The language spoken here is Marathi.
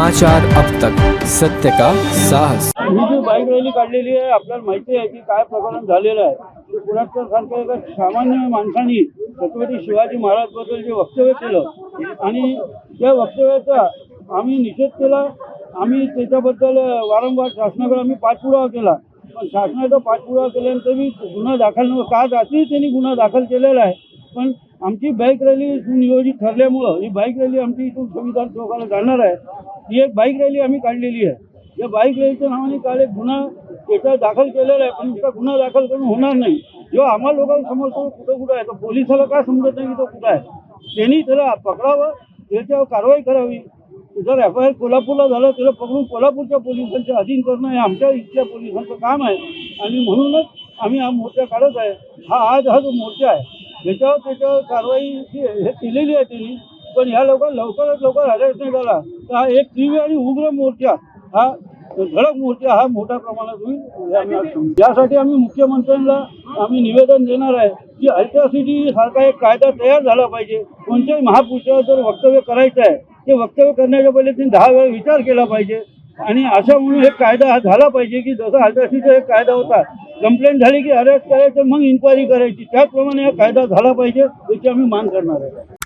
समाचार अब तक। सत्य का साहस। ही जी बाईक रॅली काढलेली आहे आपल्याला माहिती आहे की काय प्रकरण झालेलं आहे. पुरातकर सारख्या एका सामान्य माणसांनी छत्रपती शिवाजी महाराजबद्दल जे वक्तव्य केलं आणि त्या वक्तव्याचा आम्ही निषेध केला. आम्ही त्याच्याबद्दल वारंवार शासनाकडे आम्ही पाठपुरावा केला. पण शासनाचा पाठपुरावा केल्यानंतर मी गुन्हा दाखल का रात्री त्यांनी गुन्हा दाखल केलेला आहे. पण आमची बाईक रॅली नियोजित ठरल्यामुळं ही बाईक रॅली आमची इथून संविधान चौकाला जाणार आहे. ही एक बाईक रॅली आम्ही काढलेली आहे. या बाईक रॅलीच्या नावाने काल एक गुन्हा त्याचा दाखल केलेला आहे पण नुसता गुन्हा दाखल करून होणार नाही. जेव्हा आम्हाला लोकांना समजतो कुठं कुठं आहे तर पोलिसाला काय समजत नाही की तो कुठं आहे? त्यांनी त्याला पकडावं त्याच्यावर कारवाई करावी. जर एफ आय आर कोल्हापूरला झालं त्याला पकडून कोल्हापूरच्या पोलिसांच्या अधीन करणं हे आमच्या इथल्या पोलिसांचं काम आहे. आणि म्हणूनच आम्ही हा मोर्चा काढत आहे. हा आज हा जो मोर्चा आहे याच्यावर त्याच्यावर कारवाई हे केलेली आहे त्यांनी पण ह्या लोकांना लवकरात लवकर अरेस्ट नाही झाला. तर हा एक तीव्र आणि उग्र मोर्चा हा धडक मोर्चा हा मोठ्या प्रमाणात होईल. यासाठी आम्ही मुख्यमंत्र्यांना आम्ही निवेदन देणार आहे की अल्ट्रासिटी सारखा एक कायदा तयार झाला पाहिजे. कोणत्याही महापुरुषावर जर वक्तव्य करायचं आहे ते वक्तव्य करण्याच्या पहिले त्यांनी दहा वेळा विचार केला पाहिजे. आणि अशा म्हणून एक कायदा हा झाला पाहिजे की जसा अल्ट्रासिटीचा एक कायदा होता कंप्लेंट झाली की अरेस्ट करायचं मग इन्क्वायरी करायची. त्याचप्रमाणे हा कायदा झाला पाहिजे याची आम्ही मान करणार आहे.